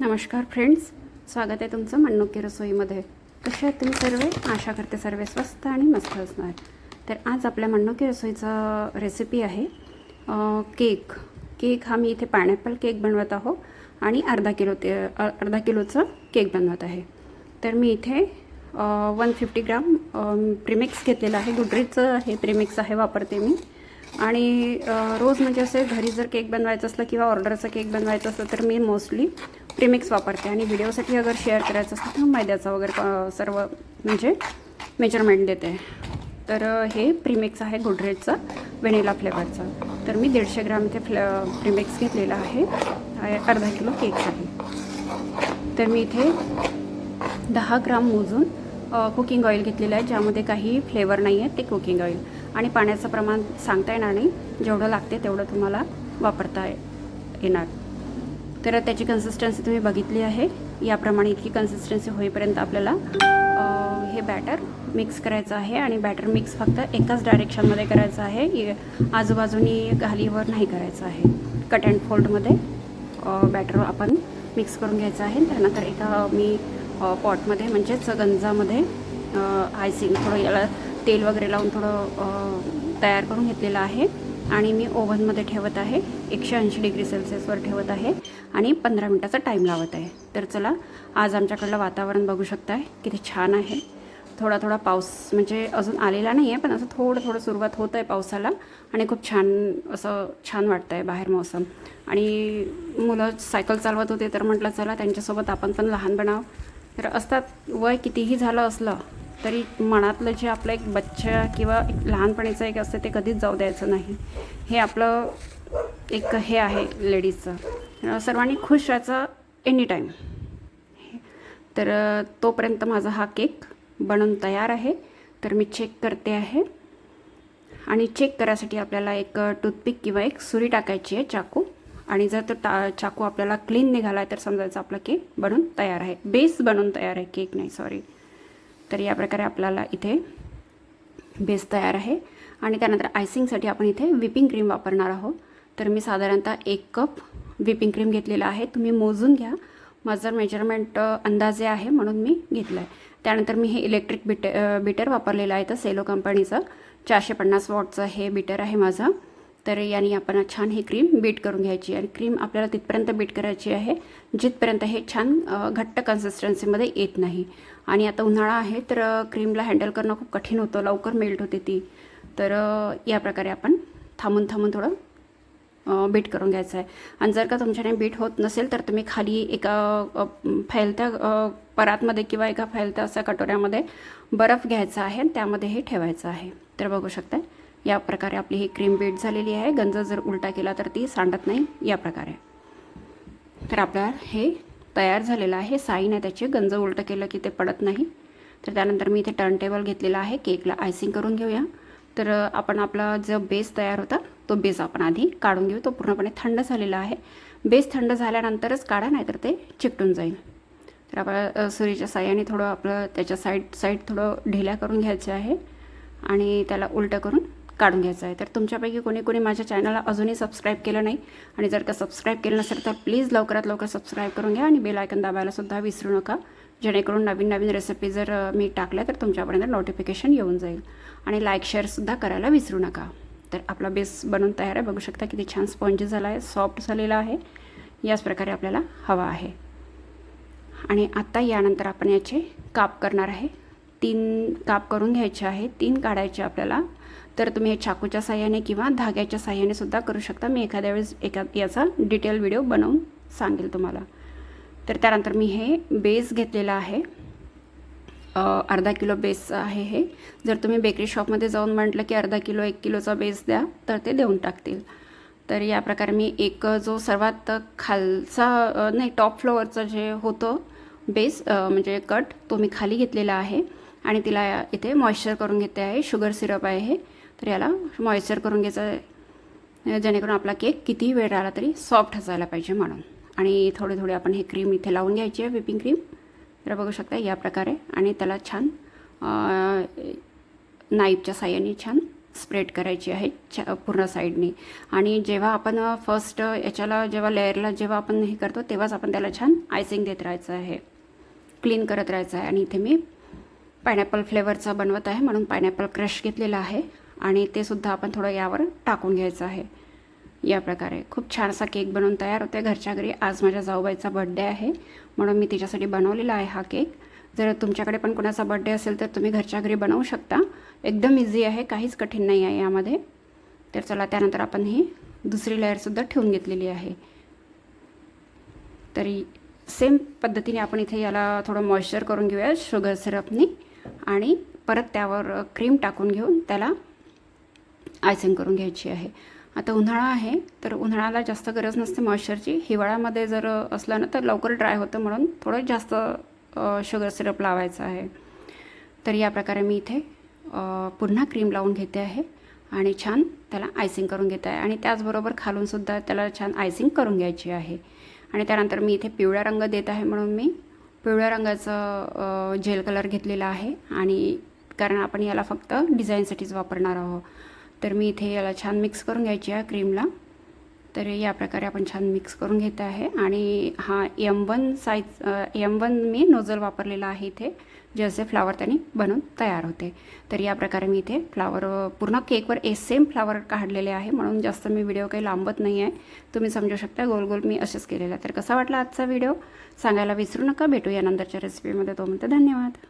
नमस्कार फ्रेंड्स स्वागत आहे तुमचं मन्नुकी रसोईमध्ये. कसे आहेत तुम्ही सर्व? आशा करते सर्व स्वस्त आणि मस्त असणार. तर आज आपल्या मन्नुकी रसोईचा रेसिपी आहे केक. केक हा मी इथे पायनॅपल केक बनवत आहो आणि अर्धा किलो ते अर्धा किलोचं केक बनवत आहे. तर मी इथे वन फिफ्टी ग्राम प्रीमिक्स घेतलेलं आहे. गुडरीचं हे प्रीमिक्स आहे वापरते मी. आणि रोज म्हणजे असे घरी जर केक बनवायचं असलं किंवा ऑर्डरचं केक बनवायचं असलं तर मी मोस्टली प्रीमिक्स वापरते आणि व्हिडिओसाठी अगर शेअर करायचं असतं तर मैद्याचा वगैरे सर्व म्हणजे मेजरमेंट देते. तर हे प्रीमिक्स आहे गुडरेजचं व्हेनिला फ्लेवरचं तर मी दीडशे ग्राम इथे फ्ल प्रीमिक्स घेतलेलं आहे. अर्धा किलो केकसाठी तर मी इथे दहा ग्राम मोजून कुकिंग ऑइल घेतलेलं आहे ज्यामध्ये काही फ्लेवर नाही आहे ते कुकिंग ऑइल आणि पाण्याचं प्रमाण सांगता येणार नाही. जेवढं लागते तेवढं तुम्हाला वापरता येणार. तर त्याची कन्सिस्टन्सी तुम्ही बघितली आहे. याप्रमाणे इतकी कन्सिस्टन्सी होईपर्यंत आपल्याला हे बॅटर मिक्स करायचं आहे आणि बॅटर मिक्स फक्त एकाच डायरेक्शनमध्ये करायचं आहे. आजूबाजूनी खालीवर नाही करायचं आहे. कट अँड फोल्डमध्ये बॅटर आपण मिक्स करून घ्यायचं आहे. त्यानंतर एका मी पॉटमध्ये म्हणजेच गंजामध्ये आयसिंग थोडं याला तेल वगैरे लावून थोडं तयार करून घेतलेलं आहे. आणि मी ओव्हनमध्ये ठेवत आहे. एकशे ऐंशी डिग्री सेल्सिअसवर ठेवत आहे आणि पंधरा मिनटाचा टाईम लावत आहे. तर चला आज आमच्याकडलं वातावरण बघू शकताय. किती छान आहे. थोडा थोडा पाऊस म्हणजे अजून आलेला नाही आहे पण असं थोडं थोडं सुरुवात होत आहे पावसाला आणि खूप छान असं छान वाटतं आहे बाहेर मौसम. आणि मुलं सायकल चालवत होते तर म्हटलं चला त्यांच्यासोबत आपण पण लहान बनाव तर असतात वय कितीही झालं असलं तरी मनातलं जे आपलं एक बच्चा किंवा एक लहानपणीचं एक असतं ते कधीच जाऊ द्यायचं नाही. हे आपलं एक हे आहे लेडीजचं. सर्वांनी खुश राहायचं एनी टाईम तर तोपर्यंत माझा हा केक बनून तयार आहे. तर मी चेक करते आहे. आणि चेक करायसाठी आपल्याला एक टूथपिक किंवा एक सुरी टाकायची आहे चाकू. आणि जर तो टा चाकू आपल्याला क्लीन निघाला आहे तर समजायचं आपला केक बनून तयार आहे. बेस बनून तयार आहे केक नाही सॉरी तर या प्रकारे आपल्याला इथे बेस तयार आहे. आणि त्यानंतर आयसिंगसाठी आपण इथे व्हिपिंग क्रीम वापरणार आहोत. तर मी साधारणतः एक कप व्हिपिंग क्रीम घेतलेला आहे. तुम्ही मोजून घ्या. माझं मेजरमेंट अंदाजे आहे म्हणून मी घेतलं आहे त्यानंतर मी हे इलेक्ट्रिक बिट बिटर वापरलेलं आहे तर सेलो कंपनीचं. चारशे पन्नास वॉटचं हे बिटर आहे माझं. तर याने आपण छान ही क्रीम बीट करून घ्यायची आणि क्रीम आपल्याला तिथपर्यंत बीट करायची आहे जिथपर्यंत हे छान घट्ट कन्सिस्टन्सीमध्ये येत नाही. आणि आता उन्हाळा आहे तर क्रीमला हँडल करणं खूप कठीण होतं लवकर मेल्ट होते ती. तर या प्रकारे आपण थांबून थांबून थोडं बीट करून घ्यायचं आहे. आणि जर का तुमच्याने बीट होत नसेल तर तुम्ही खाली एका फैलत्या परातमध्ये किंवा एका फैलत्या असा कटोऱ्यामध्ये बर्फ घ्यायचा आहे त्यामध्ये हे ठेवायचं आहे. तर बघू शकता या प्रकारे आपली ही क्रीम बीट झालेली आहे. गंज जर उलटा केला तर ती सांडत नाही. या प्रकारे. तर आपल्याला हे तयार झालेलं आहे. साईन आहे त्याचे गंज उलटं केलं की ते पडत नाही. तर त्यानंतर मी इथे टर्न टेबल घेतलेला आहे. केकला आयसिंग करून घेऊया. तर आपण आपला जो बेस तयार होता तो बेस आपण आधी काढून घेऊ. तो पूर्णपणे थंड झालेला आहे. बेस थंड झाल्यानंतरच काढा नाहीतर ते चिकटून जाईल. तर आपल्या सुरीच्या साह्याने थोडं आपलं त्याच्या साईड साईड थोडं ढिल्या करून घ्यायचं आहे. आणि त्याला उलटं करून काढून घ्यायचं आहे. तर तुमच्यापैकी कोणी कोणी माझ्या चॅनलला अजूनही सबस्क्राईब केलं नाही आणि जर का सबस्क्राईब केलं नसेल तर प्लीज लवकरात लवकर सबस्क्राईब करून घ्या आणि बेल आयकन दाबायलासुद्धा विसरू नका. जेणेकरून नवीन नवीन रेसिपी जर मी टाकल्या तर तुमच्यापर्यंत नोटिफिकेशन येऊन जाईल. आणि लाईक शेअरसुद्धा करायला विसरू नका. तर आपला बेस बनवून तयार आहे. बघू शकता किती छान स्पॉन्जी झाला आहे सॉफ्ट झालेला आहे. याच प्रकारे आपल्याला हवा आहे. आणि आत्ता यानंतर आपण याचे काप करणार आहे. तीन काप करून घ्यायचे आहे. तीन काढायचे आपल्याला. तर तुम्ही हे चाकूच्या साह्याने किंवा धाग्याच्या साह्याने सुद्धा करू शकता. मी एखाद्या वेळेस एका याचा डिटेल व्हिडिओ बनवून सांगेल तुम्हाला. तर त्यानंतर मी हे बेस घेतलेला आहे. अर्धा किलो बेस आहे हे. जर तुम्ही बेकरी शॉपमध्ये जाऊन म्हटलं की अर्धा किलो एक किलोचा बेस द्या तर ते देऊन टाकतील. तर या प्रकारे मी एक जो सर्वात खालचा नाही टॉप फ्लोअरचं जे होतं बेस म्हणजे कट तो मी खाली घेतलेला आहे. आणि तिला इथे मॉइश्चर करून घेते आहे. शुगर सिरप आहे हे. तर याला मॉइश्चर करून घ्यायचं. आहे जेणेकरून आपला केक कितीही वेळ राहिला तरी सॉफ्ट असायला पाहिजे म्हणून. आणि थोडे थोडे आपण हे क्रीम इथे लावून घ्यायची आहे व्हिपिंग क्रीम तर बघू शकता या प्रकारे. आणि त्याला छान नाईफच्या साह्याने छान स्प्रेड करायची आहे छा पूर्ण साईडने आणि जेव्हा आपण फर्स्ट याच्याला जेव्हा लेअरला जेव्हा आपण हे करतो तेव्हाच आपण त्याला छान आयसिंग देत राहायचं आहे. क्लीन करत राहायचं आहे. आणि इथे मी पायनॅपल फ्लेवरचा बनवत आहे. म्हणून पायनॅपल क्रश घेतलेला आहे. आणि ते सुद्धा आपण थोडं यावर टाकून घ्यायचं आहे. या प्रकारे. खूप छानसा केक बनवून तयार होते घरच्या घरी आज माझ्या जाऊबाईचा बड्डे आहे. म्हणून मी तिच्यासाठी बनवलेला आहे हा केक. जर तुमच्याकडे पण कोणाचा बड्डे असेल तर तुम्ही घरच्या घरी बनवू शकता. एकदम इझी आहे. काहीच कठीण नाही आहे यामध्ये. तर चला त्यानंतर आपण ही दुसरी लेअरसुद्धा ठेवून घेतलेली आहे. तरी सेम पद्धतीने आपण इथे याला थोडं मॉइश्चर करून घेऊया शुगर सिरपनी आणि परत त्यावर क्रीम टाकून घेऊन त्याला आयसिंग करून घ्यायची आहे. आता उन्हाळा आहे तर उन्हाळ्याला जास्त गरज नसते मॉइश्चरची. हिवाळ्यामध्ये जर असलं ना तर लवकर ड्राय होतं म्हणून थोडं जास्त शुगर सिरप लावायचं आहे. तर या प्रकारे मी इथे पुन्हा क्रीम लावून घेते आहे आणि छान त्याला आयसिंग करून घेत आहे. आणि त्याचबरोबर खालूनसुद्धा त्याला छान आयसिंग करून घ्यायची आहे. आणि त्यानंतर मी इथे पिवळा रंग देत आहे म्हणून मी पिवळ्या रंगाचं जेल कलर घेतलेला आहे. आणि कारण आपण याला फक्त डिझाईनसाठीच वापरणार आहोत. तर मी इथे याला छान मिक्स करून घ्यायची आहे क्रीमला तर या प्रकारे आपण छान मिक्स करून घेत आहे. आणि हा M one size M one मी नोझल वापरलेला आहे इथे जे असे फ्लावर त्यांनी बनवून तयार होते. तर या प्रकारे मी इथे फ्लावर पूर्ण केकवर ए सेम फ्लावर काढलेले आहे. म्हणून जास्त मी व्हिडिओ काही लांबत नाही आहे तुम्ही समजू शकता गोल गोल मी असेच केलेला आहे. तर कसा वाटला आजचा व्हिडिओ सांगायला विसरू नका. भेटूया नंतरच्या रेसिपीमध्ये तो म्हणते धन्यवाद.